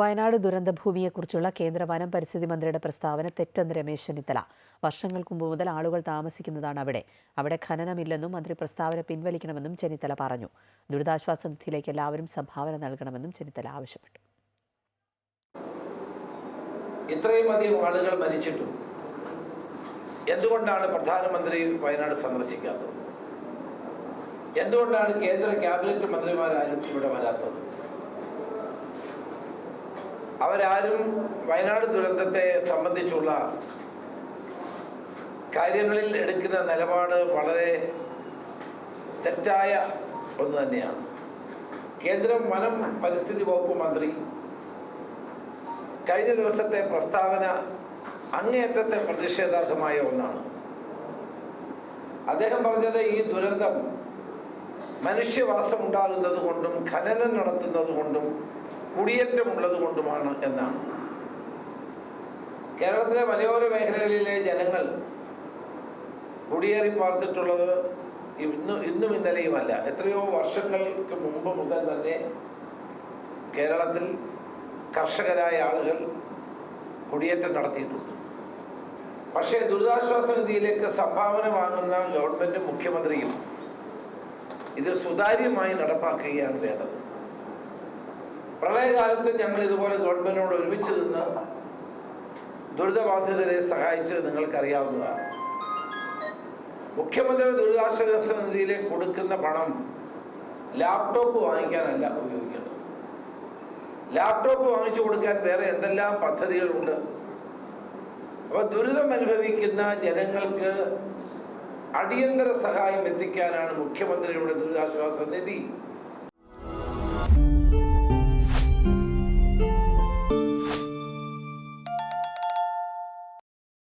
വയനാട് ദുരന്തഭൂമിയെക്കുറിച്ചുള്ള കേന്ദ്ര വനം പരിസ്ഥിതി മന്ത്രിയുടെ പ്രസ്താവന തെറ്റെന്ന് രമേശ് ചെന്നിത്തല. വർഷങ്ങൾക്ക് മുമ്പ് മുതൽ ആളുകൾ താമസിക്കുന്നതാണ് അവിടെ. അവിടെ ഖനനമില്ലെന്നും മന്ത്രി പ്രസ്താവന പിൻവലിക്കണമെന്നും ചെന്നിത്തല പറഞ്ഞു. ദുരിതാശ്വാസ നിധിയിലേക്ക് എല്ലാവരും സംഭാവന നൽകണമെന്നും ചെന്നിത്തല ആവശ്യപ്പെട്ടു. ഇത്രയും അധികം ആളുകൾ മരിച്ചിട്ടും എന്തുകൊണ്ടാണ് പ്രധാനമന്ത്രി വയനാട് സന്ദർശിക്കാത്തത്? എന്തുകൊണ്ടാണ് കേന്ദ്ര ക്യാബിനറ്റ് മന്ത്രിമാരാരും ഇവിടെ വരാത്തത്? അവരാരും വയനാട് ദുരന്തത്തെ സംബന്ധിച്ചുള്ള കാര്യങ്ങളിൽ എടുക്കുന്ന നിലപാട് വളരെ തെറ്റായ ഒന്ന് തന്നെയാണ്. കേന്ദ്രം വനം പരിസ്ഥിതി വകുപ്പ് മന്ത്രി കഴിഞ്ഞ ദിവസത്തെ പ്രസ്താവന അങ്ങേയറ്റത്തെ പ്രതിഷേധാർഹമായ ഒന്നാണ്. അദ്ദേഹം പറഞ്ഞത് ഈ ദുരന്തം മനുഷ്യവാസം ഉണ്ടാകുന്നത് കൊണ്ടും ഖനനം നടത്തുന്നത് കൊണ്ടും കുടിയേറ്റമുള്ളത് കൊണ്ടുമാണ് എന്നാണ്. കേരളത്തിലെ മലയോര മേഖലകളിലെ ജനങ്ങൾ കുടിയേറി പാർത്തിട്ടുള്ളത് ഇന്ന് ഇന്നും ഇന്നലെയുമല്ല. എത്രയോ വർഷങ്ങൾക്ക് മുമ്പ് മുതൽ തന്നെ കേരളത്തിൽ കർഷകരായ ആളുകൾ കുടിയേറ്റം നടത്തിയിട്ടുണ്ട്. പക്ഷേ ദുരിതാശ്വാസ നിധിയിലേക്ക് സംഭാവന വാങ്ങുന്ന ഗവൺമെന്റ് മുഖ്യമന്ത്രിയും ഇത് സുതാര്യമായി നടപ്പാക്കുകയാണ് വേണ്ടത്. പ്രളയകാലത്ത് ഞങ്ങൾ ഇതുപോലെ ഗവൺമെന്റിനോട് ഒരുമിച്ച് നിന്ന് ദുരിതബാധിതരെ സഹായിച്ചത് നിങ്ങൾക്കറിയാവുന്നതാണ്. മുഖ്യമന്ത്രി ദുരിതാശ്വാസ നിധിയിലെ കൊടുക്കുന്ന പണം ലാപ്ടോപ്പ് വാങ്ങിക്കാനല്ല ഉപയോഗിക്കേണ്ടത്. ലാപ്ടോപ്പ് വാങ്ങിച്ചു കൊടുക്കാൻ വേറെ എന്തെല്ലാം പദ്ധതികളുണ്ട്? അപ്പോൾ ദുരിതം അനുഭവിക്കുന്ന ജനങ്ങൾക്ക് അടിയന്തര സഹായം എത്തിക്കാനാണ് മുഖ്യമന്ത്രിയുടെ ദുരിതാശ്വാസ നിധി.